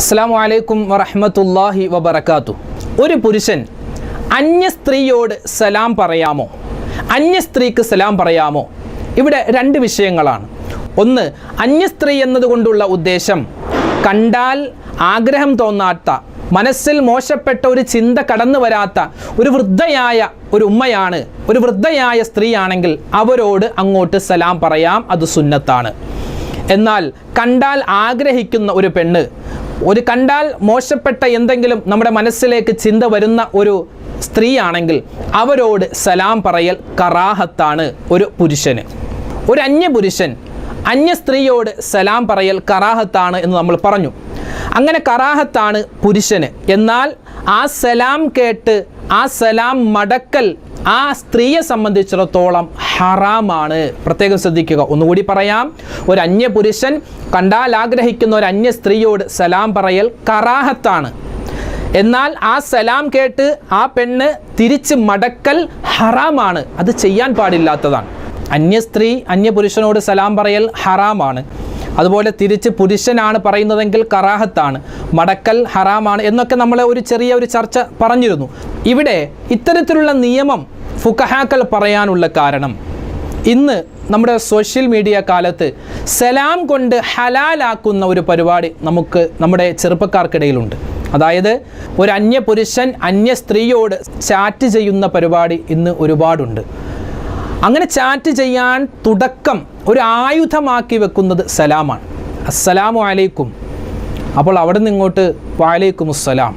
അസ്സാം വലൈക്കും വറഹമത്തല്ലാഹി വബർക്കാത്തു ഒരു പുരുഷൻ അന്യ സ്ത്രീയോട് സലാം പറയാമോ? അന്യ സ്ത്രീക്ക് സലാം പറയാമോ? ഇവിടെ രണ്ട് വിഷയങ്ങളാണ്. ഒന്ന് അന്യ സ്ത്രീ എന്നതുകൊണ്ടുള്ള ഉദ്ദേശം കണ്ടാൽ ആഗ്രഹം തോന്നാത്ത മനസ്സിൽ മോശപ്പെട്ട ഒരു ചിന്ത കടന്നു വരാത്ത ഒരു വൃദ്ധയായ ഒരു ഉമ്മയാണ് ഒരു വൃദ്ധയായ സ്ത്രീയാണെങ്കിൽ അവരോട് അങ്ങോട്ട് സലാം പറയാം അത് സുന്നത്താണ്. എന്നാൽ കണ്ടാൽ ആഗ്രഹിക്കുന്ന ഒരു പെണ്ണ് ഒരു കണ്ടാൽ മോശപ്പെട്ട എന്തെങ്കിലും നമ്മുടെ മനസ്സിലേക്ക് ചിന്ത വരുന്ന ഒരു സ്ത്രീയാണെങ്കിൽ അവരോട് സലാം പറയൽ കറാഹത്താണ് ഒരു പുരുഷന്. ഒരു അന്യ പുരുഷൻ അന്യ സ്ത്രീയോട് സലാം പറയൽ കറാഹത്താണ് എന്ന് നമ്മൾ പറഞ്ഞു. അങ്ങനെ കറാഹത്താണ് പുരുഷന്. എന്നാൽ ആ സലാം കേട്ട് ആ സലാം മടക്കൽ ആ സ്ത്രീയെ സംബന്ധിച്ചിടത്തോളം ഹറാമാണ്. പ്രത്യേകം ശ്രദ്ധിക്കുക. ഒന്നുകൂടി പറയാം. ഒരു അന്യ പുരുഷൻ കണ്ടാൽ ആഗ്രഹിക്കുന്ന ഒരു അന്യ സ്ത്രീയോട് സലാം പറയൽ കറാഹത്താണ്. എന്നാൽ ആ സലാം കേട്ട് ആ പെണ്ണ് തിരിച്ച് മടക്കൽ ഹറാമാണ്. അത് ചെയ്യാൻ പാടില്ലാത്തതാണ്. അന്യ സ്ത്രീ അന്യ പുരുഷനോട് സലാം പറയൽ ഹറാമാണ്. അതുപോലെ തിരിച്ച് പുരുഷനാണ് പറയുന്നതെങ്കിൽ കറാഹത്താണ്. മടക്കൽ ഹറാമാണ് എന്നൊക്കെ നമ്മൾ ഒരു ചെറിയ ഒരു ചർച്ച പറഞ്ഞിരുന്നു. ഇവിടെ ഇത്തരത്തിലുള്ള നിയമം ഫുക്കഹാക്കൾ പറയാനുള്ള കാരണം. ഇന്ന് നമ്മുടെ സോഷ്യൽ മീഡിയ കാലത്ത് സലാം കൊണ്ട് ഹലാലാക്കുന്ന ഒരു പരിപാടി നമുക്ക് നമ്മുടെ ചെറുപ്പക്കാർക്കിടയിലുണ്ട്. അതായത് ഒരു അന്യ പുരുഷൻ അന്യ സ്ത്രീയോട് ചാറ്റ് ചെയ്യുന്ന പരിപാടി ഇന്ന് ഒരുപാടുണ്ട്. അങ്ങനെ ചാറ്റ് ചെയ്യാൻ തുടക്കം ഒരു ആയുധമാക്കി വെക്കുന്നത് സലാമാണ്. അസ്സലാമു അലൈക്കും. അപ്പോൾ അവിടെ നിന്ന് ഇങ്ങോട്ട് വാലൈക്കും അസ്സലാം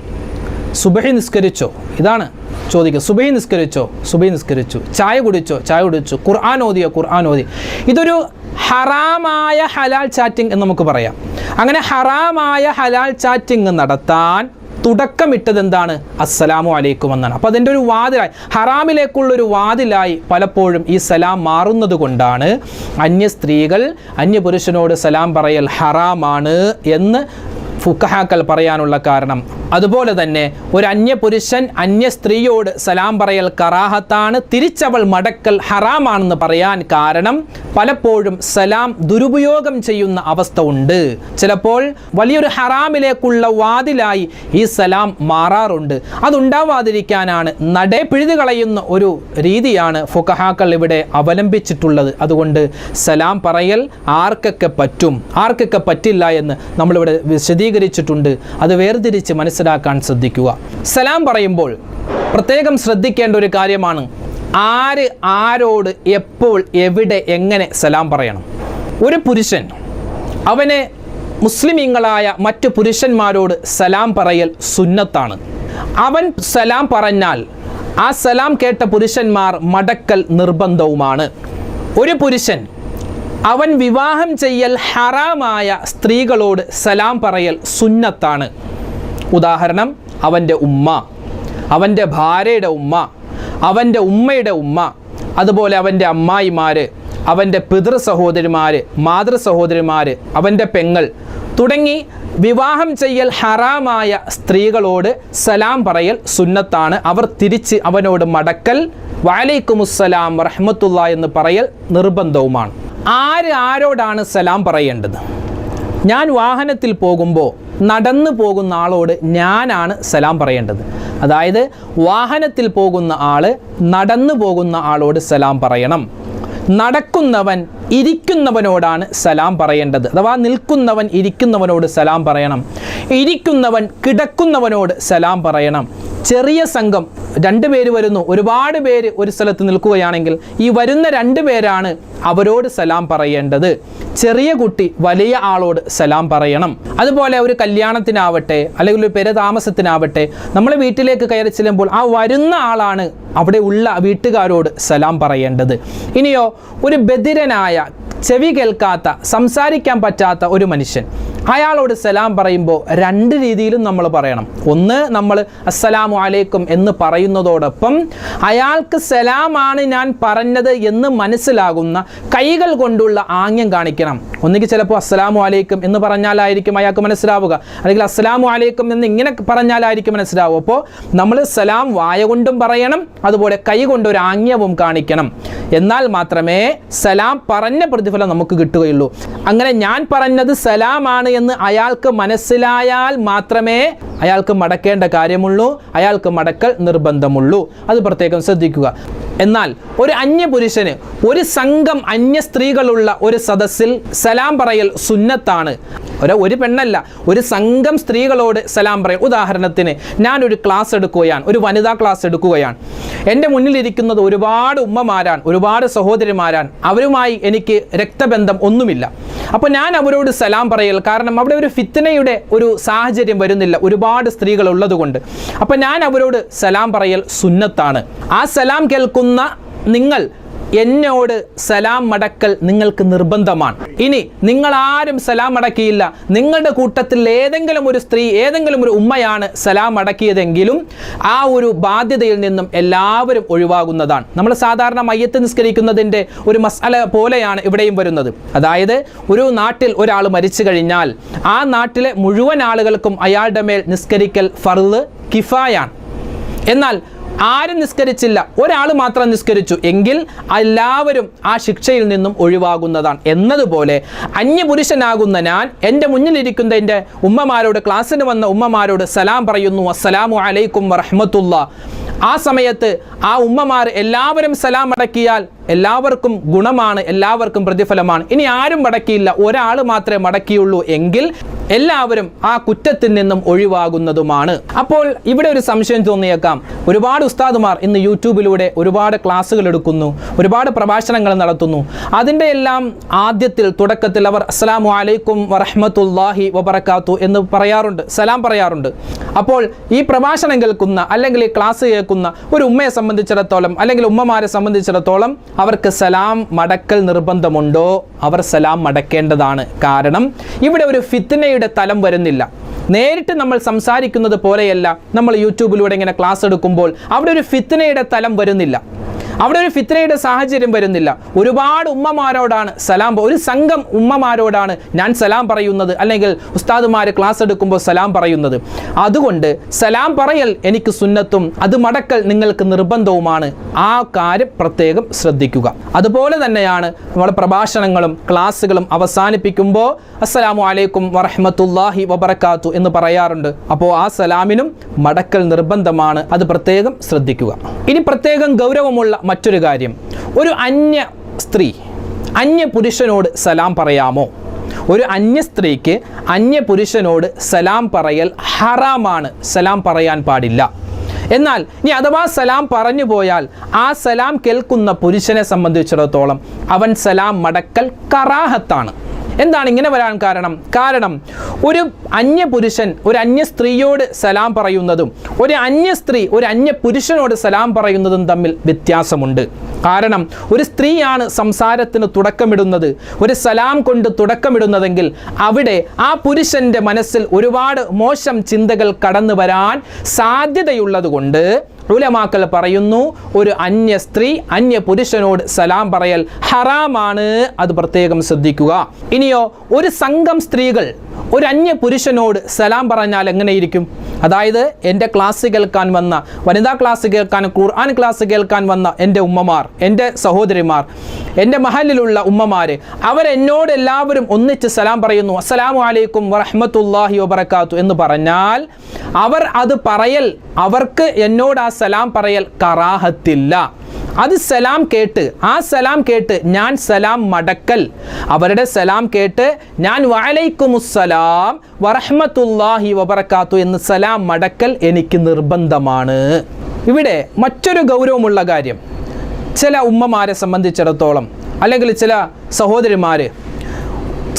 സുബഹി നിസ്കരിച്ചോ? ഇതാണ് ചോദിക്കുക സുബൈ നിസ്കരിച്ചോ? സുബൈ നിസ്കരിച്ചു. ചായ കുടിച്ചോ? ചായ കുടിച്ചു. ഖുർആൻ ഓതിയോ? ഖുർആൻ ഓതി. ഇതൊരു ഹറാമായ ഹലാൽ ചാറ്റിംഗ് എന്ന് നമുക്ക് പറയാം. അങ്ങനെ ഹറാമായ ഹലാൽ ചാറ്റിംഗ് നടത്താൻ തുടക്കമിട്ടത് എന്താണ് അസ്സലാമു അലൈക്കും എന്നാണ്. അപ്പോൾ അതിന്റെ ഒരു വാതിലായി. ഹറാമിലേക്കുള്ള ഒരു വാതിലായി പലപ്പോഴും ഈ സലാം മാറുന്നത് കൊണ്ടാണ് അന്യ സ്ത്രീകൾ അന്യ പുരുഷനോട് സലാം പറയൽ ഹറാമാണ് എന്ന് ഫുക്കഹാക്കൾ പറയാനുള്ള കാരണം. അതുപോലെ തന്നെ ഒരു അന്യപുരുഷൻ അന്യ സ്ത്രീയോട് സലാം പറയൽ കറാഹത്താണ്. തിരിച്ചവൾ മടക്കൽ ഹറാമാണെന്ന് പറയാൻ കാരണം പലപ്പോഴും സലാം ദുരുപയോഗം ചെയ്യുന്ന അവസ്ഥ ഉണ്ട്. ചിലപ്പോൾ വലിയൊരു ഹറാമിലേക്കുള്ള വാതിലായി ഈ സലാം മാറാറുണ്ട്. അതുണ്ടാവാതിരിക്കാനാണ് നടേ പിഴുതു കളയുന്ന ഒരു രീതിയാണ് ഫുക്കഹാക്കൾ ഇവിടെ അവലംബിച്ചിട്ടുള്ളത്. അതുകൊണ്ട് സലാം പറയൽ ആർക്കൊക്കെ പറ്റും? ആർക്കൊക്കെ പറ്റില്ല എന്ന് നമ്മളിവിടെ വിശദീകരിച്ചിട്ടുണ്ട് അത് വേർതിരിച്ച് മനസ്സിലാക്കാൻ ശ്രദ്ധിക്കുക. സലാം പറയുമ്പോൾ പ്രത്യേകം ശ്രദ്ധിക്കേണ്ട ഒരു കാര്യമാണ്. ആര് ആരോട് എപ്പോൾ എവിടെ എങ്ങനെ സലാം പറയണം. ഒരു പുരുഷൻ അവന് മുസ്ലിമീങ്ങളായ മറ്റു പുരുഷന്മാരോട് സലാം പറയൽ സുന്നത്താണ്. അവൻ സലാം പറഞ്ഞാൽ ആ സലാം കേട്ട പുരുഷന്മാർ മടക്കൽ നിർബന്ധവുമാണ്. ഒരു പുരുഷൻ അവൻ വിവാഹം ചെയ്യൽ ഹറാമായ സ്ത്രീകളോട് സലാം പറയൽ സുന്നത്താണ്. ഉദാഹരണം അവന്റെ ഉമ്മ അവന്റെ ഭാര്യയുടെ ഉമ്മ അവന്റെ ഉമ്മയുടെ ഉമ്മ അതുപോലെ അവന്റെ അമ്മായിമാർ അവന്റെ പിതൃ സഹോദരിമാർ മാതൃ സഹോദരിമാർ അവന്റെ പെങ്ങൾ തുടങ്ങി വിവാഹം ചെയ്യൽ ഹറാമായ സ്ത്രീകളോട് സലാം പറയൽ സുന്നത്താണ്. അവർ തിരിച്ച് അവനോട് മടക്കൽ വാലൈക്കുമുസ്സലാം റഹ്മത്തുള്ള എന്ന് പറയൽ നിർബന്ധവുമാണ്. ആര് ആരോടാണ് സലാം പറയേണ്ടത്? ഞാൻ വാഹനത്തിൽ പോകുമ്പോൾ നടന്നു പോകുന്ന ആളോട് ഞാനാണ് സലാം പറയേണ്ടത്. അതായത് വാഹനത്തിൽ പോകുന്ന ആൾ നടന്നു പോകുന്ന ആളോട് സലാം പറയണം. നടക്കുന്നവൻ ഇരിക്കുന്നവനോടാണ് സലാം പറയേണ്ടത്. അഥവാ നിൽക്കുന്നവൻ ഇരിക്കുന്നവനോട് സലാം പറയണം. ഇരിക്കുന്നവൻ കിടക്കുന്നവനോട് സലാം പറയണം. ചെറിയ സംഘം രണ്ട് പേര് വരുന്നു. ഒരുപാട് പേര് ഒരു സ്ഥലത്ത് നിൽക്കുകയാണെങ്കിൽ ഈ വരുന്ന രണ്ട് പേരാണ് അവരോട് സലാം പറയേണ്ടത്. ചെറിയ കുട്ടി വലിയ ആളോട് സലാം പറയണം. അതുപോലെ ഒരു കല്യാണത്തിനാവട്ടെ അല്ലെങ്കിൽ ഒരു പെരതാമസത്തിനാവട്ടെ നമ്മൾ വീട്ടിലേക്ക് കയറി ചെല്ലുമ്പോൾ ആ വരുന്ന ആളാണ് അവിടെ ഉള്ള വീട്ടുകാരോട് സലാം പറയേണ്ടത്. ഇനിയോ ഒരു ബധിരനായ ചെവി കേൾക്കാത്ത സംസാരിക്കാൻ പറ്റാത്ത ഒരു മനുഷ്യൻ. അയാളോട് സലാം പറയുമ്പോൾ രണ്ട് രീതിയിലും നമ്മൾ പറയണം. ഒന്ന് നമ്മൾ അസ്സലാമു അലൈക്കും എന്ന് പറയുന്നതോടൊപ്പം അയാൾക്ക് സലാമാണ് ഞാൻ പറഞ്ഞത് എന്ന് മനസ്സിലാകുന്ന കൈകൾ കൊണ്ടുള്ള ആംഗ്യം കാണിക്കണം. ഒന്നുകിൽ ചിലപ്പോൾ അസ്സലാമു അലൈക്കും എന്ന് പറഞ്ഞാലായിരിക്കും അയാൾക്ക് മനസ്സിലാവുക. അല്ലെങ്കിൽ അസ്സലാമു അലൈക്കും എന്ന് ഇങ്ങനെ പറഞ്ഞാലായിരിക്കും മനസ്സിലാവുക. അപ്പോൾ നമ്മൾ സലാം വായ കൊണ്ടും പറയണം അതുപോലെ കൈ കൊണ്ടൊരു ആംഗ്യവും കാണിക്കണം. എന്നാൽ മാത്രമേ സലാം പറഞ്ഞ പ്രതിഫലം നമുക്ക് കിട്ടുകയുള്ളൂ. അങ്ങനെ ഞാൻ പറഞ്ഞത് സലാമാണ് എന്ന് അയാൾക്ക് മനസ്സിലായാൽ മാത്രമേ അയാൾക്ക് മടക്കേണ്ട കാര്യമുള്ളൂ അയാൾക്ക് മടക്കൽ നിർബന്ധമുള്ളൂ. അത് പ്രത്യേകം ശ്രദ്ധിക്കുക. എന്നാൽ ഒരു അന്യ പുരുഷന് ഒരു സംഘം അന്യ സ്ത്രീകളുള്ള ഒരു സദസ്സിൽ സലാം പറയൽ സുന്നത്താണ്. ഒരു ഒരു പെണ്ണല്ല ഒരു സംഘം സ്ത്രീകളോട് സലാം പറയൽ. ഉദാഹരണത്തിന് ഞാനൊരു ക്ലാസ് എടുക്കുകയാണ് ഒരു വനിതാ ക്ലാസ് എടുക്കുകയാണ്. എന്റെ മുന്നിലിരിക്കുന്നത് ഒരുപാട് ഉമ്മമാരാണ് ഒരുപാട് സഹോദരിമാരാണ്. അവരുമായി എനിക്ക് രക്തബന്ധം ഒന്നുമില്ല. അപ്പോൾ ഞാൻ അവരോട് സലാം പറയൽ കാരണം അവിടെ ഒരു ഫിത്തനയുടെ ഒരു സാഹചര്യം വരുന്നില്ല. ഒരുപാട് സ്ത്രീകൾ ഉള്ളതുകൊണ്ട്. അപ്പം ഞാൻ അവരോട് സലാം പറയൽ സുന്നത്താണ്. ആ സലാം കേൾക്കുന്ന നിങ്ങൾ എന്നോട് സലാം മടക്കൽ നിങ്ങൾക്ക് നിർബന്ധമാണ്. ഇനി നിങ്ങൾ ആരും സലാം മടക്കിയില്ല നിങ്ങളുടെ കൂട്ടത്തിൽ ഏതെങ്കിലും ഒരു സ്ത്രീ ഏതെങ്കിലും ഒരു ഉമ്മയാണ് സലാം മടക്കിയതെങ്കിലും ആ ഒരു ബാധ്യതയിൽ നിന്നും എല്ലാവരും ഒഴിവാകുന്നതാണ്. നമ്മൾ സാധാരണ മയ്യത്ത് നിസ്കരിക്കുന്നതിന്റെ ഒരു മസാല പോലെയാണ് ഇവിടെയും വരുന്നത്. അതായത് ഒരു നാട്ടിൽ ഒരാൾ മരിച്ചു കഴിഞ്ഞാൽ ആ നാട്ടിലെ മുഴുവൻ ആളുകൾക്കും അയാളുടെ മേൽ നിസ്കരിക്കൽ ഫർദ് കിഫായാണ്. എന്നാൽ ആരും നിസ്കരിച്ചില്ല. ഒരാൾ മാത്രം നിസ്കരിച്ചു എങ്കിൽ എല്ലാവരും ആ ശിക്ഷയിൽ നിന്നും ഒഴിവാകുന്നതാണ്. എന്നതുപോലെ അന്യപുരുഷനാകുന്ന ഞാൻ എന്റെ മുന്നിലിരിക്കുന്ന എന്റെ ഉമ്മമാരോട് ക്ലാസ്സിന് വന്ന ഉമ്മമാരോട് സലാം പറയുന്നു അസ്സലാമു അലൈക്കും വറഹമത്തുള്ള. ആ സമയത്ത് ആ ഉമ്മമാർ എല്ലാവരും സലാം അടക്കിയാൽ എല്ലാവർക്കും ഗുണമാണ് എല്ലാവർക്കും പ്രതിഫലമാണ്. ഇനി ആരും മടക്കിയില്ല. ഒരാൾ മാത്രമേ മടക്കിയുള്ളൂ എങ്കിൽ എല്ലാവരും ആ കുറ്റത്തിൽ നിന്നും ഒഴിവാകുന്നതുമാണ്. അപ്പോൾ ഇവിടെ ഒരു സംശയം തോന്നിയേക്കാം. ഒരുപാട് ഉസ്താദുമാർ ഇന്ന് യൂട്യൂബിലൂടെ ഒരുപാട് ക്ലാസ്സുകൾ എടുക്കുന്നു ഒരുപാട് പ്രഭാഷണങ്ങൾ നടത്തുന്നു. അതിന്റെ എല്ലാം ആദ്യത്തിൽ തുടക്കത്തിൽ അവർ അസ്സലാമു അലൈക്കും വറഹ്മത്തുള്ളാഹി വബർക്കാത്തു എന്ന് പറയാറുണ്ട് സലാം പറയാറുണ്ട്. അപ്പോൾ ഈ പ്രഭാഷണം കേൾക്കുന്ന അല്ലെങ്കിൽ ഈ ക്ലാസ് കേൾക്കുന്ന ഒരു ഉമ്മയെ സംബന്ധിച്ചിടത്തോളം അല്ലെങ്കിൽ ഉമ്മമാരെ സംബന്ധിച്ചിടത്തോളം അവർക്ക് സലാം മടക്കൽ നിർബന്ധമുണ്ടോ? അവർ സലാം മടക്കേണ്ടതാണ്. കാരണം ഇവിടെ ഒരു ഫിത്നയുടെ തലം വരുന്നില്ല. നേരിട്ട് നമ്മൾ സംസാരിക്കുന്നത് പോലെയല്ല. നമ്മൾ യൂട്യൂബിലൂടെ ഇങ്ങനെ ക്ലാസ് എടുക്കുമ്പോൾ അവിടെ ഒരു ഫിത്നയുടെ തലം വരുന്നില്ല. അവിടെ ഒരു ഫിത്രയുടെ സാഹചര്യം വരുന്നില്ല. ഒരുപാട് ഉമ്മമാരോടാണ് സലാം ഒരു സംഘം ഉമ്മമാരോടാണ് ഞാൻ സലാം പറയുന്നത്. അല്ലെങ്കിൽ ഉസ്താദുമാർ ക്ലാസ് എടുക്കുമ്പോൾ സലാം പറയുന്നത്. അതുകൊണ്ട് സലാം പറയൽ എനിക്ക് സുന്നത്തും അത് മടക്കൽ നിങ്ങൾക്ക് നിർബന്ധവുമാണ്. ആ കാര്യം പ്രത്യേകം ശ്രദ്ധിക്കുക. അതുപോലെ തന്നെയാണ് നമ്മുടെ പ്രഭാഷണങ്ങളും ക്ലാസ്സുകളും അവസാനിപ്പിക്കുമ്പോൾ അസ്സലാമു അലൈക്കും വറഹമത്തുല്ലാഹി വബർക്കാത്തു എന്ന് പറയാറുണ്ട്. അപ്പോൾ ആ സലാമിനും മടക്കൽ നിർബന്ധമാണ്. അത് പ്രത്യേകം ശ്രദ്ധിക്കുക. ഇനി പ്രത്യേകം ഗൗരവമുള്ള മറ്റൊരു കാര്യം. ഒരു അന്യ സ്ത്രീ അന്യ പുരുഷനോട് സലാം പറയാമോ? ഒരു അന്യ സ്ത്രീക്ക് അന്യ പുരുഷനോട് സലാം പറയൽ ഹറാമാണ്. സലാം പറയാൻ പാടില്ല. എന്നാൽ ഇനി അഥവാ സലാം പറഞ്ഞു പോയാൽ ആ സലാം കേൾക്കുന്ന പുരുഷനെ സംബന്ധിച്ചിടത്തോളം അവൻ സലാം മടക്കൽ കറാഹത്താണ്. എന്താണ് ഇങ്ങനെ വരാൻ കാരണം? കാരണം ഒരു അന്യ പുരുഷൻ ഒരു അന്യ സ്ത്രീയോട് സലാം പറയുന്നതും ഒരു അന്യ സ്ത്രീ ഒരു അന്യ പുരുഷനോട് സലാം പറയുന്നതും തമ്മിൽ വ്യത്യാസമുണ്ട്. കാരണം ഒരു സ്ത്രീയാണ് സംസാരത്തിന് തുടക്കമിടുന്നത് ഒരു സലാം കൊണ്ട് തുടക്കമിടുന്നതെങ്കിൽ അവിടെ ആ പുരുഷന്റെ മനസ്സിൽ ഒരുപാട് മോശം ചിന്തകൾ കടന്നു വരാൻ സാധ്യതയുള്ളതുകൊണ്ട് ഉലമാക്കൾ പറയുന്നു ഒരു അന്യ സ്ത്രീ അന്യ പുരുഷനോട് സലാം പറയൽ ഹറാമാണ് അത് പ്രത്യേകം ശ്രദ്ധിക്കുക. ഇനിയോ ഒരു സംഘം സ്ത്രീകൾ ഒരു അന്യ പുരുഷനോട് സലാം പറഞ്ഞാൽ എങ്ങനെയിരിക്കും? അതായത് എന്റെ ക്ലാസ് കേൾക്കാൻ വന്ന വനിതാ ക്ലാസ് കേൾക്കാൻ ഖുർആൻ ക്ലാസ് കേൾക്കാൻ വന്ന എന്റെ ഉമ്മമാർ എന്റെ സഹോദരിമാർ എന്റെ മഹലിലുള്ള ഉമ്മമാർ അവരെന്നോട് എല്ലാവരും ഒന്നിച്ച് സലാം പറയുന്നു അസ്സലാമു അലൈക്കും വറഹ്മത്തുള്ളാഹി വബറകാത്തു എന്ന് പറഞ്ഞാൽ അവർ അത് പറയൽ അവർക്ക് എന്നോട് ആ സലാം പറയൽ കറാഹത്തില്ല. അത് സലാം കേട്ട് ആ സലാം കേട്ട് ഞാൻ സലാം മടക്കൽ. അവരുടെ സലാം കേട്ട് ഞാൻ വാലൈക്കുമുസ്സലാം വറഹമത്തുല്ലാഹി വബർക്കാത്തു എന്ന് സലാം മടക്കൽ എനിക്ക് നിർബന്ധമാണ്. ഇവിടെ മറ്റൊരു ഗൗരവമുള്ള കാര്യം ചില ഉമ്മമാരെ സംബന്ധിച്ചിടത്തോളം അല്ലെങ്കിൽ ചില സഹോദരിമാർ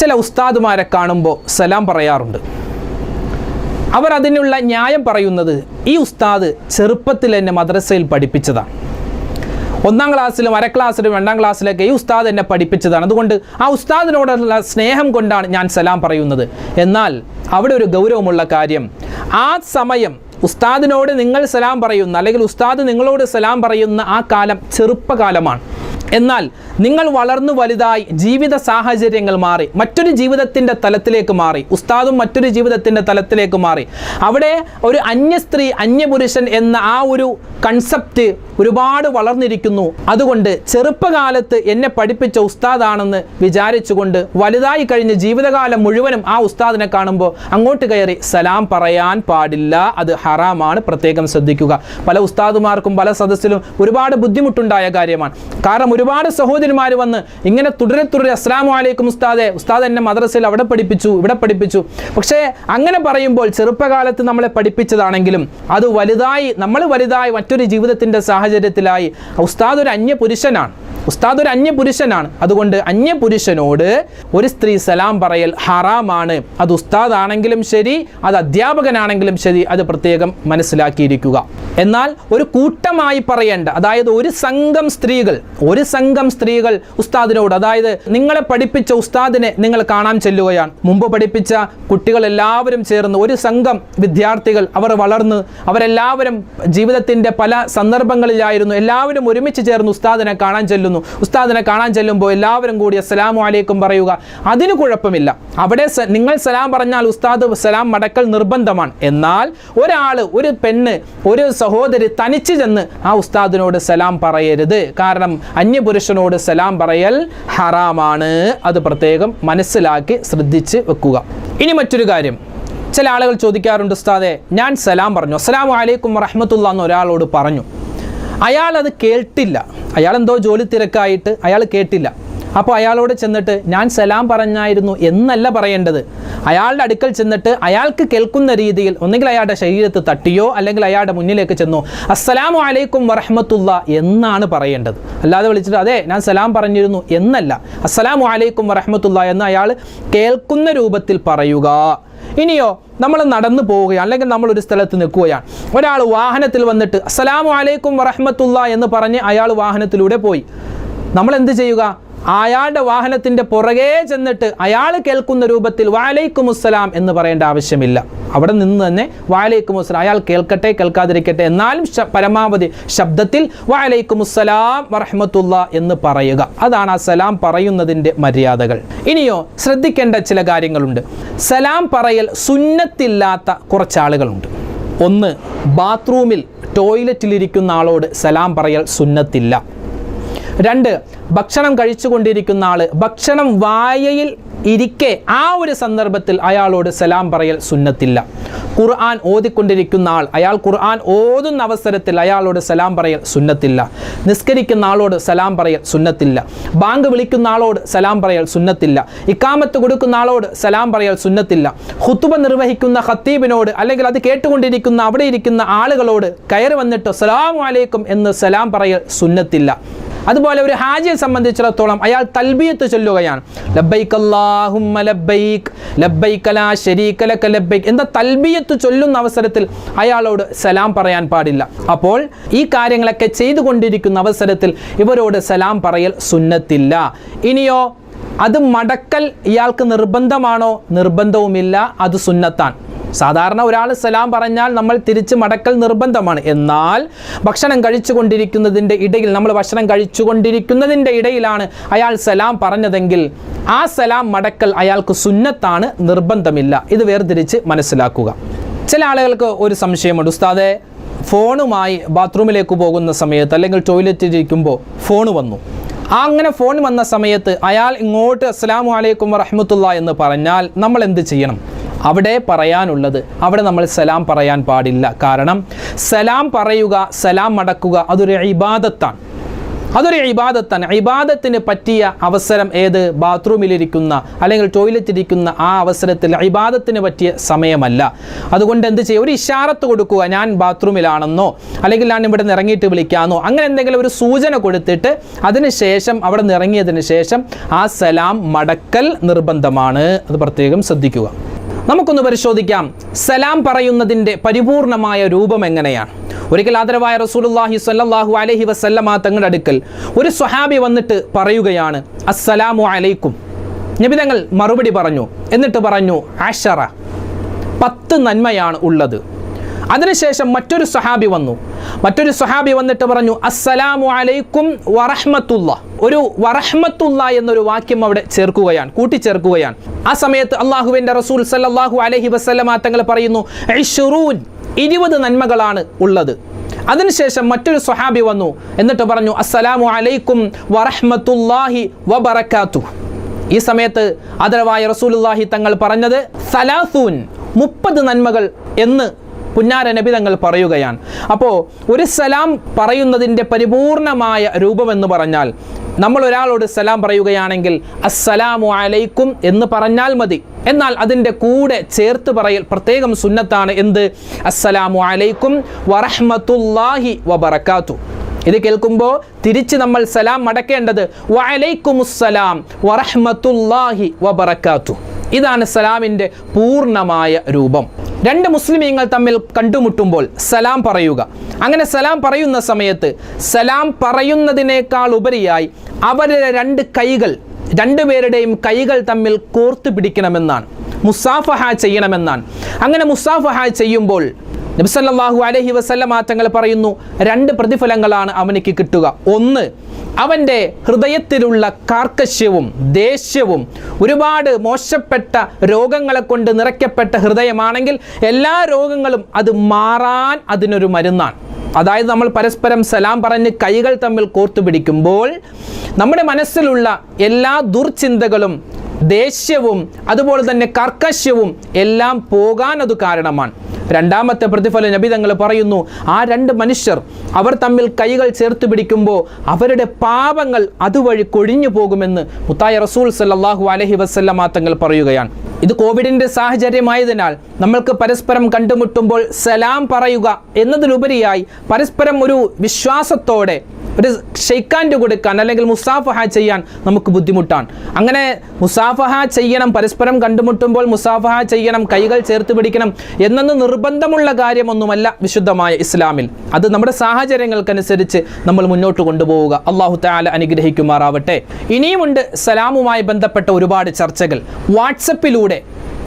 ചില ഉസ്താദുമാരെ കാണുമ്പോൾ സലാം പറയാറുണ്ട്. അവർ അതിനുള്ള ന്യായം പറയുന്നത് ഈ ഉസ്താദ് ചെറുപ്പത്തിൽ എന്നെ മദ്രസയിൽ പഠിപ്പിച്ചതാണ്. ഒന്നാം ക്ലാസ്സിലും അര ക്ലാസ്സിലും രണ്ടാം ക്ലാസ്സിലൊക്കെ ഈ ഉസ്താദ് എന്നെ പഠിപ്പിച്ചതാണ്. അതുകൊണ്ട് ആ ഉസ്താദിനോടുള്ള സ്നേഹം കൊണ്ടാണ് ഞാൻ സലാം പറയുന്നത്. എന്നാൽ അവിടെ ഒരു ഗൗരവമുള്ള കാര്യം. ആ സമയം ഉസ്താദിനോട് നിങ്ങൾ സലാം പറയുന്ന അല്ലെങ്കിൽ ഉസ്താദ് നിങ്ങളോട് സലാം പറയുന്ന ആ കാലം ചെറുപ്പകാലമാണ്. എന്നാൽ നിങ്ങൾ വളർന്നു വലുതായി ജീവിത സാഹചര്യങ്ങൾ മാറി മറ്റൊരു ജീവിതത്തിന്റെ തലത്തിലേക്ക് മാറി ഉസ്താദും മറ്റൊരു ജീവിതത്തിന്റെ തലത്തിലേക്ക് മാറി. അവിടെ ഒരു അന്യ സ്ത്രീ അന്യപുരുഷൻ എന്ന ആ ഒരു കൺസെപ്റ്റ് ഒരുപാട് വളർന്നിരിക്കുന്നു. അതുകൊണ്ട് ചെറുപ്പകാലത്ത് എന്നെ പഠിപ്പിച്ച ഉസ്താദാണെന്ന് വിചാരിച്ചുകൊണ്ട് വലുതായി കഴിഞ്ഞ് ജീവിതകാലം മുഴുവനും ആ ഉസ്താദിനെ കാണുമ്പോൾ അങ്ങോട്ട് കയറി സലാം പറയാൻ പാടില്ല അത് ഹറാമാണ് പ്രത്യേകം ശ്രദ്ധിക്കുക. പല ഉസ്താദുമാർക്കും പല സദസ്സിലും ഒരുപാട് ബുദ്ധിമുട്ടുണ്ടായ കാര്യമാണ്. കാരണം ഒരുപാട് സഹോദരിമാർ വന്ന് ഇങ്ങനെ തുടരെ തുടരെ അസ്ലാം വലൈക്കും ഉസ്താദെ ഉസ്താദ് എന്നെ മദ്രസയിൽ അവിടെ പഠിപ്പിച്ചു ഇവിടെ പഠിപ്പിച്ചു. പക്ഷേ അങ്ങനെ പറയുമ്പോൾ ചെറുപ്പകാലത്ത് നമ്മളെ പഠിപ്പിച്ചതാണെങ്കിലും അത് വലുതായി നമ്മൾ വലുതായി മറ്റൊരു ജീവിതത്തിന്റെ സാഹചര്യത്തിലായി. ഉസ്താദ് ഒരു അന്യ പുരുഷനാണ്. ഉസ്താദ് ഒരു അന്യ പുരുഷനാണ്. അതുകൊണ്ട് അന്യ പുരുഷനോട് ഒരു സ്ത്രീ സലാം പറയൽ ഹറാമാണ്. അത് ഉസ്താദ് ആണെങ്കിലും ശരി അത് അധ്യാപകനാണെങ്കിലും ശരി അത് പ്രത്യേകം മനസ്സിലാക്കിയിരിക്കുക. എന്നാൽ ഒരു കൂട്ടമായി പറയേണ്ട അതായത് ഒരു സംഘം സ്ത്രീകൾ ഒരു സംഘം സ്ത്രീകൾ ഉസ്താദിനോട് അതായത് നിങ്ങളെ പഠിപ്പിച്ച ഉസ്താദിനെ നിങ്ങൾ കാണാൻ ചെല്ലുകയാണ്. മുമ്പ് പഠിപ്പിച്ച കുട്ടികൾ എല്ലാവരും ചേർന്ന് ഒരു സംഘം വിദ്യാർത്ഥികൾ അവർ വളർന്ന് അവരെല്ലാവരും ജീവിതത്തിന്റെ പല സന്ദർഭങ്ങളിലായിരുന്നു എല്ലാവരും ഒരുമിച്ച് ചേർന്ന് ഉസ്താദിനെ കാണാൻ ചെല്ലുന്നു. ഉസ്താദിനെ കാണാൻ ചെല്ലുമ്പോൾ എല്ലാവരും കൂടി അസ്സലാമു അലൈക്കും പറയുക. അതിന് കുഴപ്പമില്ല. അവിടെ നിങ്ങൾ സലാം പറഞ്ഞാൽ ഉസ്താദ് സലാം മടക്കൽ നിർബന്ധമാണ്. എന്നാൽ ഒരാൾ ഒരു പെണ്ണ് ഒരു സഹോദരി തനിച്ച് ചെന്ന് ആ ഉസ്താദിനോട് സലാം പറയരുത്. കാരണം അന്യപുരുഷനോട് സലാം പറയൽ ഹറാമാണ്. അത് പ്രത്യേകം മനസ്സിലാക്കി ശ്രദ്ധിച്ച് വെക്കുക. ഇനി മറ്റൊരു കാര്യം. ചില ആളുകൾ ചോദിക്കാറുണ്ട് ഉസ്താദെ ഞാൻ സലാം പറഞ്ഞു. അസ്സലാമു അലൈക്കും വറഹമത്തുള്ള എന്ന് ഒരാളോട് പറഞ്ഞു. അയാൾ അത് കേട്ടില്ല. അയാൾ എന്തോ ജോലി തിരക്കായിട്ട് അയാൾ കേട്ടില്ല. അപ്പോൾ അയാളോട് ചെന്നിട്ട് ഞാൻ സലാം പറഞ്ഞായിരുന്നു എന്നല്ല പറയേണ്ടത്. അയാളുടെ അടുക്കൽ ചെന്നിട്ട് അയാൾക്ക് കേൾക്കുന്ന രീതിയിൽ ഒന്നുകിൽ അയാളുടെ ശരീരത്ത് തട്ടിയോ അല്ലെങ്കിൽ അയാളുടെ മുന്നിലേക്ക് ചെന്നോ അസ്സലാമു അലൈക്കും വറഹമത്തുള്ള എന്നാണ് പറയേണ്ടത്. അല്ലാതെ വിളിച്ചിട്ട് അതെ ഞാൻ സലാം പറഞ്ഞിരുന്നു എന്നല്ല. അസ്സലാമു അലൈക്കും വറഹമത്തുള്ള എന്ന് അയാൾ കേൾക്കുന്ന രൂപത്തിൽ പറയുക. ഇനിയോ നമ്മൾ നടന്നു പോവുകയാണ്. അല്ലെങ്കിൽ നമ്മൾ ഒരു സ്ഥലത്ത് നിൽക്കുകയാണ്. ഒരാൾ വാഹനത്തിൽ വന്നിട്ട് അസ്സലാമു അലൈക്കും വറഹമത്തുള്ള എന്ന് പറഞ്ഞ് അയാൾ വാഹനത്തിലൂടെ പോയി. നമ്മൾ എന്ത് ചെയ്യുക? അയാളുടെ വാഹനത്തിന്റെ പുറകെ ചെന്നിട്ട് അയാൾ കേൾക്കുന്ന രൂപത്തിൽ വാലൈക്കും അസ്സലാം എന്ന് പറയേണ്ട ആവശ്യമില്ല. അവിടെ നിന്ന് തന്നെ വാലൈക്കും അസ്സലാം. അയാൾ കേൾക്കട്ടെ കേൾക്കാതിരിക്കട്ടെ. എന്നാലും പരമാവധി ശബ്ദത്തിൽ വാലൈക്കും അസ്സലാം വറഹ്മത്തുള്ള എന്ന് പറയുക. അതാണ് ആ സലാം പറയുന്നതിന്റെ മര്യാദകൾ. ഇനിയോ ശ്രദ്ധിക്കേണ്ട ചില കാര്യങ്ങളുണ്ട്. സലാം പറയൽ സുന്നത്തില്ലാത്ത കുറച്ച് ആളുകളുണ്ട് ഒന്ന് ബാത്റൂമിൽ ടോയ്ലറ്റിലിരിക്കുന്ന ആളോട് സലാം പറയൽ സുന്നത്തില്ല. രണ്ട് ഭക്ഷണം കഴിച്ചുകൊണ്ടിരിക്കുന്ന ആൾ. ഭക്ഷണം വായയിൽ ഇരിക്കെ ആ ഒരു സന്ദർഭത്തിൽ അയാളോട് സലാം പറയൽ സുന്നത്തില്ല. ഖുർആൻ ഓതിക്കൊണ്ടിരിക്കുന്ന ആൾ അയാൾ ഖുർആൻ ഓതുന്ന അവസരത്തിൽ അയാളോട് സലാം പറയൽ സുന്നത്തില്ല. നിസ്കരിക്കുന്ന ആളോട് സലാം പറയൽ സുന്നത്തില്ല. ബാങ്ക് വിളിക്കുന്ന ആളോട് സലാം പറയൽ സുന്നത്തില്ല. ഇക്കാമത്ത് കൊടുക്കുന്ന ആളോട് സലാം പറയൽ സുന്നത്തില്ല. ഹുത്തുബ നിർവഹിക്കുന്ന ഖത്തീബിനോട് അല്ലെങ്കിൽ അത് കേട്ടുകൊണ്ടിരിക്കുന്ന അവിടെ ഇരിക്കുന്ന ആളുകളോട് കയറി വന്നിട്ട് സലാം അലൈക്കും എന്ന് സലാം പറയൽ സുന്നത്തില്ല. അതുപോലെ ഒരു ഹാജിയെ സംബന്ധിച്ചിടത്തോളം അയാൾ തൽബിയത്ത് ചൊല്ലുകയാണ്. ലബ്ബൈക്ക് അല്ലാഹുമ്മ എന്ന തൽബിയത്ത് ചൊല്ലുന്ന അവസരത്തിൽ അയാളോട് സലാം പറയാൻ പാടില്ല. അപ്പോൾ ഈ കാര്യങ്ങളൊക്കെ ചെയ്തുകൊണ്ടിരിക്കുന്ന അവസരത്തിൽ ഇവരോട് സലാം പറയൽ സുന്നത്തില്ല. ഇനിയോ അത് മടക്കൽ ഇയാൾക്ക് നിർബന്ധമാണോ? നിർബന്ധവുമില്ല. അത് സുന്നത്താണ്. സാധാരണ ഒരാൾ സലാം പറഞ്ഞാൽ നമ്മൾ തിരിച്ച് മടക്കൽ നിർബന്ധമാണ്. എന്നാൽ ഭക്ഷണം കഴിച്ചുകൊണ്ടിരിക്കുന്നതിന്റെ ഇടയിൽ നമ്മൾ ഭക്ഷണം കഴിച്ചുകൊണ്ടിരിക്കുന്നതിന്റെ ഇടയിലാണ് അയാൾ സലാം പറഞ്ഞതെങ്കിൽ ആ സലാം മടക്കൽ അയാൾക്ക് സുന്നത്താണ് നിർബന്ധമില്ല. ഇത് വേർതിരിച്ച് മനസ്സിലാക്കുക. ചില ആളുകൾക്ക് ഒരു സംശയമുണ്ട്. ഉസ്താദെ ഫോണുമായി ബാത്റൂമിലേക്ക് പോകുന്ന സമയത്ത് അല്ലെങ്കിൽ ടോയ്ലറ്റിൽ ഇരിക്കുമ്പോൾ ഫോൺ വന്നു. അങ്ങനെ ഫോൺ വന്ന സമയത്ത് അയാൾ ഇങ്ങോട്ട് അസ്സാം വലൈക്കും വറഹമത്തുള്ള എന്ന് പറഞ്ഞാൽ നമ്മൾ എന്ത് ചെയ്യണം? അവിടെ പറയാനുള്ളത്. അവിടെ നമ്മൾ സലാം പറയാൻ പാടില്ല. കാരണം സലാം പറയുക സലാം മടക്കുക അതൊരു ഇബാദത്താണ്. അതൊരു ഇബാദത്താണ്. ഇബാദത്തിന് പറ്റിയ അവസരം ഏത്? ബാത്റൂമിലിരിക്കുന്ന അല്ലെങ്കിൽ ടോയ്ലറ്റിരിക്കുന്ന ആ അവസരത്തിൽ ഇബാദത്തിന് പറ്റിയ സമയമല്ല. അതുകൊണ്ട് എന്ത് ചെയ്യുക ഒരു ഇഷാറത്ത് കൊടുക്കുക. ഞാൻ ബാത്റൂമിലാണെന്നോ അല്ലെങ്കിൽ ഞാൻ ഇവിടെ നിന്ന് ഇറങ്ങിയിട്ട് വിളിക്കാമെന്നോ അങ്ങനെ എന്തെങ്കിലും ഒരു സൂചന കൊടുത്തിട്ട് അതിന് ശേഷം അവിടെ നിന്ന് ഇറങ്ങിയതിന് ശേഷം ആ സലാം മടക്കൽ നിർബന്ധമാണ്. അത് പ്രത്യേകം ശ്രദ്ധിക്കുക. നമുക്കൊന്ന് പരിശോധിക്കാം. സലാം പറയുന്നതിന്റെ പരിപൂർണമായ രൂപം എങ്ങനെയാണ്? ഒരിക്കൽ ആദരവായ റസൂലുള്ളാഹി സ്വല്ലല്ലാഹു അലൈഹി വസല്ലമ തങ്ങളുടെ അടുക്കൽ ഒരു സ്വഹാബി വന്നിട്ട് പറയുകയാണ് അസ്സലാമു അലൈക്കും. നബി തങ്ങൾ മറുപടി പറഞ്ഞു. എന്നിട്ട് പറഞ്ഞു ആഷറ പത്ത് നന്മയാണ് ഉള്ളത്. അതിനുശേഷം മറ്റൊരു സഹാബി വന്നു. മറ്റൊരു സഹാബി വന്നിട്ട് പറഞ്ഞു അസ്സലാമു അലൈക്കും വറഹ്മത്തുള്ള. ഒരു വറഹ്മത്തുള്ള എന്നൊരു വാക്യം അവിടെ ചേർക്കുകയാണ് കൂട്ടിച്ചേർക്കുകയാണ്. ആ സമയത്ത് അള്ളാഹുവിന്റെ റസൂൽ സല്ലാഹു അലഹി വസല്ലമ തങ്ങൾ പറയുന്നു ഐഷുറൂൻ ഇരുപത് നന്മകളാണ് ഉള്ളത്. അതിനുശേഷം മറ്റൊരു സ്വഹാബി വന്നു എന്നിട്ട് പറഞ്ഞു അസ്സലാമു അലൈക്കും വറഹ്മത്തുല്ലാഹി വബറക്കാത്തു ഈ സമയത്ത് ആദരവായ റസൂലുള്ളാഹി തങ്ങൾ പറഞ്ഞത് സലാസൂൻ മുപ്പത് നന്മകൾ എന്ന് പുന്നാര നബി തങ്ങൾ പറയുകയാണ്. അപ്പോൾ ഒരു സലാം പറയുന്നതിന്റെ പരിപൂർണമായ രൂപമെന്ന് പറഞ്ഞാൽ നമ്മൾ ഒരാളോട് സലാം പറയുകയാണെങ്കിൽ അസ്സലാമു അലൈക്കും എന്ന് പറഞ്ഞാൽ മതി. എന്നാൽ അതിന്റെ കൂടെ ചേർത്ത് പറയൽ പ്രത്യേകം സുന്നത്താണ് എന്ത്? അസ്സലാമു അലൈക്കും വറഹ്മത്തുള്ളാഹി വബറക്കാത്തു ഇത് കേൾക്കുമ്പോൾ തിരിച്ച് നമ്മൾ സലാം മടക്കേണ്ടത് വലൈക്കുമുസ്സലാം വറഹ്മത്തുള്ളാഹി വബറക്കാത്തു ഇതാണ് സലാമിന്റെ പൂർണമായ രൂപം. രണ്ട് മുസ്ലിമീങ്ങൾ തമ്മിൽ കണ്ടുമുട്ടുമ്പോൾ സലാം പറയുക. അങ്ങനെ സലാം പറയുന്ന സമയത്ത് സലാം പറയുന്നതിനേക്കാൾ ഉപരിയായി അവരുടെ രണ്ട് കൈകൾ രണ്ടുപേരുടെയും കൈകൾ തമ്മിൽ കോർത്തു പിടിക്കണമെന്നാണ്. മുസാഫഹ ചെയ്യണമെന്നാണ്. അങ്ങനെ മുസാഫഹ ചെയ്യുമ്പോൾ നബിസല്ലാഹു അലഹി വസല്ലമ തങ്ങൾ പറയുന്നു രണ്ട് പ്രതിഫലങ്ങളാണ് അവനിക്ക് കിട്ടുക. ഒന്ന് അവന്റെ ഹൃദയത്തിലുള്ള കാർക്കശ്യവും ദേഷ്യവും ഒരുപാട് മോശപ്പെട്ട രോഗങ്ങളെ കൊണ്ട് നിറയ്ക്കപ്പെട്ട ഹൃദയമാണെങ്കിൽ എല്ലാ രോഗങ്ങളും അത് മാറാൻ അതിനൊരു മരുന്നാണ്. അതായത് നമ്മൾ പരസ്പരം സലാം പറഞ്ഞ് കൈകൾ തമ്മിൽ കോർത്തു പിടിക്കുമ്പോൾ നമ്മുടെ മനസ്സിലുള്ള എല്ലാ ദുർചിന്തകളും ദേഷ്യവും അതുപോലെ തന്നെ കർക്കശ്യവും എല്ലാം പോകാൻ അത് കാരണമാണ്. രണ്ടാമത്തെ പ്രതിഫല നബി തങ്ങൾ പറയുന്നു ആ രണ്ട് മനുഷ്യർ അവർ തമ്മിൽ കൈകൾ ചേർത്ത് പിടിക്കുമ്പോൾ അവരുടെ പാപങ്ങൾ അതുവഴി കൊഴിഞ്ഞു പോകുമെന്ന് മുത്തായ റസൂൽ സല്ലാഹു അലഹി വസ്ല്ലാ തങ്ങൾ പറയുകയാണ്. ഇത് കോവിഡിന്റെ സാഹചര്യമായതിനാൽ നമ്മൾക്ക് പരസ്പരം കണ്ടുമുട്ടുമ്പോൾ സലാം പറയുക എന്നതിലുപരിയായി പരസ്പരം ഒരു വിശ്വാസത്തോടെ ഒരു ഷെയ്ക്കാൻഡ് കൊടുക്കാൻ അല്ലെങ്കിൽ മുസാഫഹ ചെയ്യാൻ നമുക്ക് ബുദ്ധിമുട്ടാണ്. അങ്ങനെ മുസാഫഹ ചെയ്യണം പരസ്പരം കണ്ടുമുട്ടുമ്പോൾ മുസാഫഹ ചെയ്യണം കൈകൾ ചേർത്ത് പിടിക്കണം എന്നൊന്നും നിർബന്ധമുള്ള കാര്യമൊന്നുമല്ല വിശുദ്ധമായ ഇസ്ലാമിൽ. അത് നമ്മുടെ സാഹചര്യങ്ങൾക്കനുസരിച്ച് നമ്മൾ മുന്നോട്ട് കൊണ്ടുപോവുക. അള്ളാഹു താല അനുഗ്രഹിക്കുമാറാവട്ടെ. ഇനിയുമുണ്ട് സലാമുമായി ബന്ധപ്പെട്ട ഒരുപാട് ചർച്ചകൾ. വാട്സപ്പിലൂടെ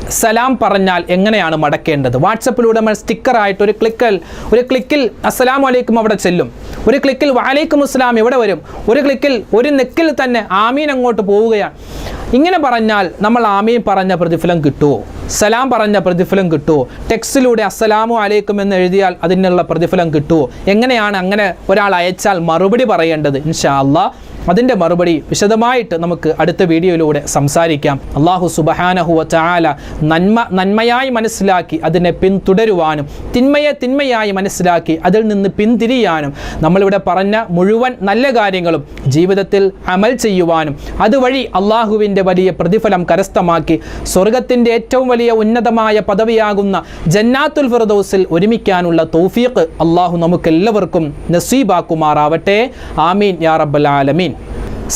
സലാം പറഞ്ഞാൽ എങ്ങനെയാണ് മടക്കേണ്ടത്? വാട്സപ്പിലൂടെ നമ്മൾ സ്റ്റിക്കറായിട്ട് ഒരു ക്ലിക്കൽ ഒരു ക്ലിക്കിൽ അസ്സലാം വലൈക്കും അവിടെ ചെല്ലും. ഒരു ക്ലിക്കിൽ വാലൈക്കും അസ്സലാം ഇവിടെ വരും? ഒരു ക്ലിക്കിൽ ഒരു നെക്കിൽ തന്നെ ആമീൻ അങ്ങോട്ട് പോവുകയാണ്. ഇങ്ങനെ പറഞ്ഞാൽ നമ്മൾ ആമീൻ പറഞ്ഞ പ്രതിഫലം കിട്ടുമോ സലാം പറഞ്ഞ പ്രതിഫലം കിട്ടുമോ ടെക്സ്റ്റിലൂടെ അസ്സലാമു അലൈക്കും എന്ന് എഴുതിയാൽ അതിനുള്ള പ്രതിഫലം കിട്ടുമോ എങ്ങനെയാണ് അങ്ങനെ ഒരാൾ അയച്ചാൽ മറുപടി പറയേണ്ടത്? ഇൻഷാ അതിന്റെ മറുപടി വിശദമായിട്ട് നമുക്ക് അടുത്ത വീഡിയോയിലൂടെ സംസാരിക്കാം. അള്ളാഹു സുബഹാനഹുവ ചാല നന്മ നന്മയായി മനസ്സിലാക്കി അതിനെ പിന്തുടരുവാനും തിന്മയെ തിന്മയായി മനസ്സിലാക്കി അതിൽ നിന്ന് പിന്തിരിയാനും നമ്മളിവിടെ പറഞ്ഞ മുഴുവൻ നല്ല കാര്യങ്ങളും ജീവിതത്തിൽ അമൽ ചെയ്യുവാനും അതുവഴി അള്ളാഹുവിന്റെ വലിയ പ്രതിഫലം കരസ്ഥമാക്കി സ്വർഗത്തിന്റെ ഏറ്റവും വലിയ ഉന്നതമായ പദവിയാകുന്ന ജന്നാത്തുൽ ഫിർദൗസിൽ ഒരുമിക്കാനുള്ള തൗഫീഖ് അള്ളാഹു നമുക്കെല്ലാവർക്കും നസീബാക്കുമാറാവട്ടെ. ആമീൻ യാ റബ്ബൽ ആലമീൻ.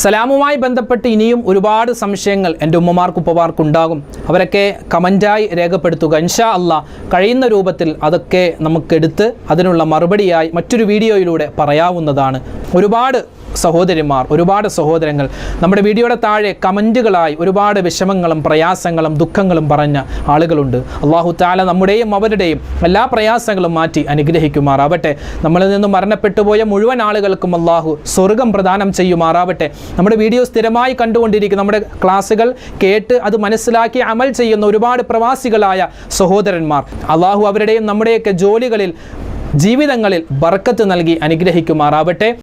സലാമുമായി ബന്ധപ്പെട്ട് ഇനിയും ഒരുപാട് സംശയങ്ങൾ എന്റെ ഉമ്മമാർക്ക് ഉപ്പമാർക്ക്ണ്ടാകും അവരൊക്കെ കമന്റായി രേഖപ്പെടുത്തുക. ഇൻഷാ അല്ല കഴിയുന്ന രൂപത്തിൽ അതൊക്കെ നമുക്കെടുത്ത് അതിനുള്ള മറുപടിയായി മറ്റൊരു വീഡിയോയിലൂടെ പറയാവുന്നതാണ്. ഒരുപാട് സഹോദരിമാർ ഒരുപാട് സഹോദരങ്ങൾ നമ്മുടെ വീഡിയോയുടെ താഴെ കമന്റുകളായി ഒരുപാട് വിഷമങ്ങളും പ്രയാസങ്ങളും ദുഃഖങ്ങളും പറഞ്ഞ ആളുകളുണ്ട്. അള്ളാഹു താല നമ്മുടെയും അവരുടെയും എല്ലാ പ്രയാസങ്ങളും മാറ്റി അനുഗ്രഹിക്കുമാറാവട്ടെ. നമ്മളിൽ നിന്നും മരണപ്പെട്ടു പോയ മുഴുവൻ ആളുകൾക്കും അള്ളാഹു സ്വർഗം പ്രദാനം ചെയ്യുമാറാവട്ടെ. നമ്മുടെ വീഡിയോ സ്ഥിരമായി കണ്ടുകൊണ്ടിരിക്കുന്ന നമ്മുടെ ക്ലാസ്സുകൾ കേട്ട് അത് മനസ്സിലാക്കി അമൽ ചെയ്യുന്ന ഒരുപാട് പ്രവാസികളായ സഹോദരന്മാർ അള്ളാഹു അവരുടെയും നമ്മുടെയൊക്കെ ജോലികളിൽ ജീവിതങ്ങളിൽ ബർക്കത്ത് നൽകി അനുഗ്രഹിക്കുമാറാവട്ടെ.